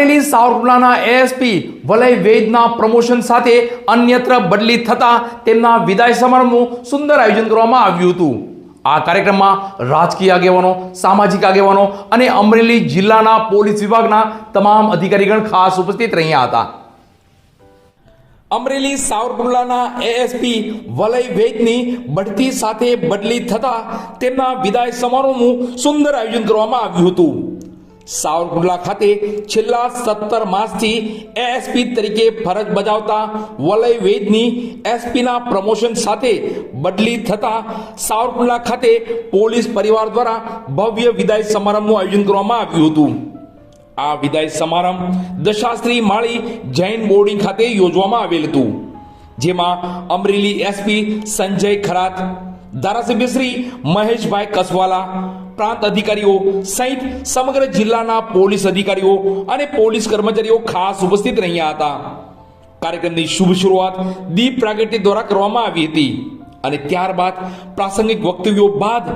અમરેલી સાવરકુંડલાના એએસપી વલય વૈદના પ્રમોશન સાથે અન્યત્ર બદલી થતા તેમના વિદાય સમારંભનું સુંદર આયોજન કરવામાં આવ્યું હતું. આ કાર્યક્રમમાં રાજકીય આગેવાનો, સામાજિક આગેવાનો અને અમરેલી જિલ્લાના પોલીસ વિભાગના તમામ અધિકારીગણ ખાસ ઉપસ્થિત રહ્યા હતા. અમરેલી સાવરકુંડલાના એએસપી વલય વૈદની બઢતી સાથે બદલી થતા તેમના વિદાય સમારોહનું સુંદર આયોજન કરવામાં આવ્યું હતું. સાવરકુંડલા ખાતે છેલ્લા સત્તર માસથી એએસપી તરીકે ફરજ બજાવતા વલય વૈદની એસપીના પ્રમોશન સાથે બદલી થતા સાવરકુંડલા ખાતે પોલીસ પરિવાર દ્વારા ભવ્ય વિદાય સમારંભનું આયોજન કરવામાં આવ્યું હતું. આ વિદાય સમારંભ દશાશ્રી માળી જૈન બોર્ડિંગ ખાતે યોજવામાં આવેલ હતું. જેમાં અમરેલી એસપી સંજય ખરાત ધારાસભ્ય શ્રી મહેશભાઈ કસવાલા, પ્રાંત અધિકારીઓ સહિત સમગ્ર જિલ્લાના પોલીસ અધિકારીઓ અને પોલીસ કર્મચારીઓ ખાસ ઉપસ્થિત રહ્યા હતા. કાર્યક્રમની શુભ શરૂઆત દીપ પ્રાગટ્ય દ્વારા કરવામાં આવી હતી અને ત્યારબાદ પ્રાસંગિક વક્તવ્યો બાદ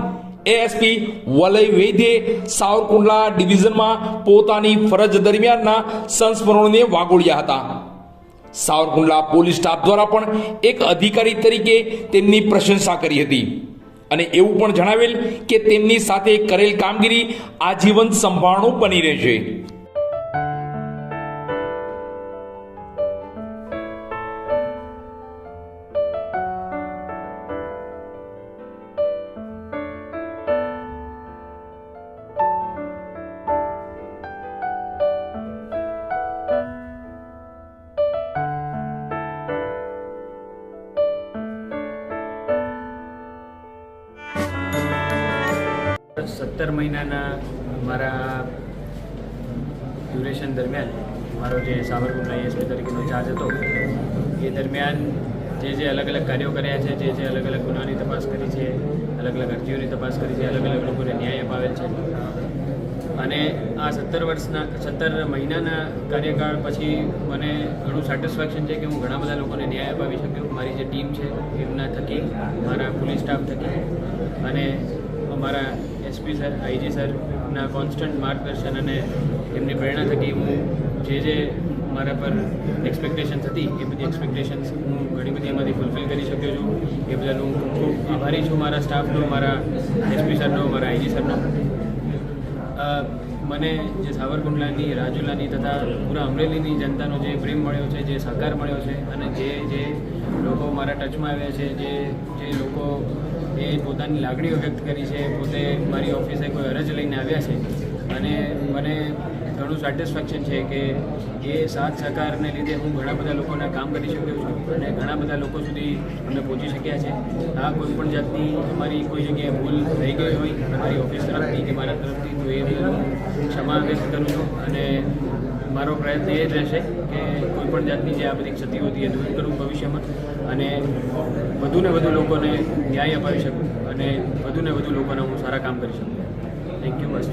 એએસપી વલય વૈદ્યે સાવરકુંડલા ડિવિઝનમાં પોતાની ફરજ દરમિયાનના સંસ્મરણોને વાગોળ્યા હતા. સાવરકુંડલા પોલીસ સ્ટાફ દ્વારા પણ એક અધિકારી તરીકે તેમની પ્રશંસા કરી હતી. અને એવું પણ જણાવેલ કે તેમની સાથે કરેલ કામગીરી આજીવન સંભાળણું બની રહેશે. સત્તર મહિનાના મારા ડ્યુરેશન દરમિયાન મારો જે સાવરકુંડલા એસપી તરીકેનો ચાર્જ હતો, એ દરમિયાન જે જે અલગ અલગ કાર્યો કર્યા છે, જે જે અલગ અલગ ગુનાની તપાસ કરી છે, અલગ અલગ અરજીઓની તપાસ કરી છે, અલગ અલગ લોકોને ન્યાય અપાવેલ છે. અને આ સત્તર વર્ષના, સત્તર મહિનાના કાર્યકાળ પછી મને ઘણું સેટિસ્ફેક્શન છે કે હું ઘણા બધા લોકોને ન્યાય અપાવી શક્યો. મારી જે ટીમ છે, એમના થકી, મારા પોલીસ સ્ટાફ થકી અને અમારા એસપી સર આઈજી સરના કોન્સ્ટન્ટ માર્ગદર્શન અને એમની પ્રેરણા થકી હું જે જે મારા પર એક્સપેક્ટેશન્સ હતી, એ બધી એક્સપેક્ટેશન્સ હું ઘણી બધી એમાંથી ફૂલફિલ કરી શક્યો છું. એ બદલ હું ખૂબ આભારી છું મારા સ્ટાફનો મારા એસપી સરનો, મારા આઈજી સરનો. મને જે સાવરકુંડલાની, રાજુલાની તથા પૂરા અમરેલીની જનતાનો જે પ્રેમ મળ્યો છે, જે સહકાર મળ્યો છે અને જે જે લોકો મારા ટચમાં આવ્યા છે, જે જે લોકો એ પોતાની લાગણીઓ વ્યક્ત કરી છે, પોતે મારી ઓફિસે કોઈ અરજ લઈને આવ્યા છે. અને મને ઘણું સેટિસ્ફેક્શન છે કે એ સાથ સહકારને લીધે હું ઘણા બધા લોકોના કામ કરી શક્યો છું અને ઘણા બધા લોકો સુધી અમે પહોંચી શક્યા છે. આ કોઈ પણ જાતની અમારી કોઈ જગ્યાએ ભૂલ થઈ ગઈ હોય, અમારી ઓફિસ તરફથી કે મારા તરફથી, તો એ હું ક્ષમા વ્યક્ત કરું છું અને મારો પ્રયત્ન એ જ રહેશે કે કોઈપણ જાતની જે આ બધી ક્ષતિઓ હતી એ દૂર કરું ભવિષ્યમાં અને વધુને વધુ લોકોને ન્યાય અપાવી શકું અને વધુને વધુ લોકોના હું સારા કામ કરી શકું. Thank you bus.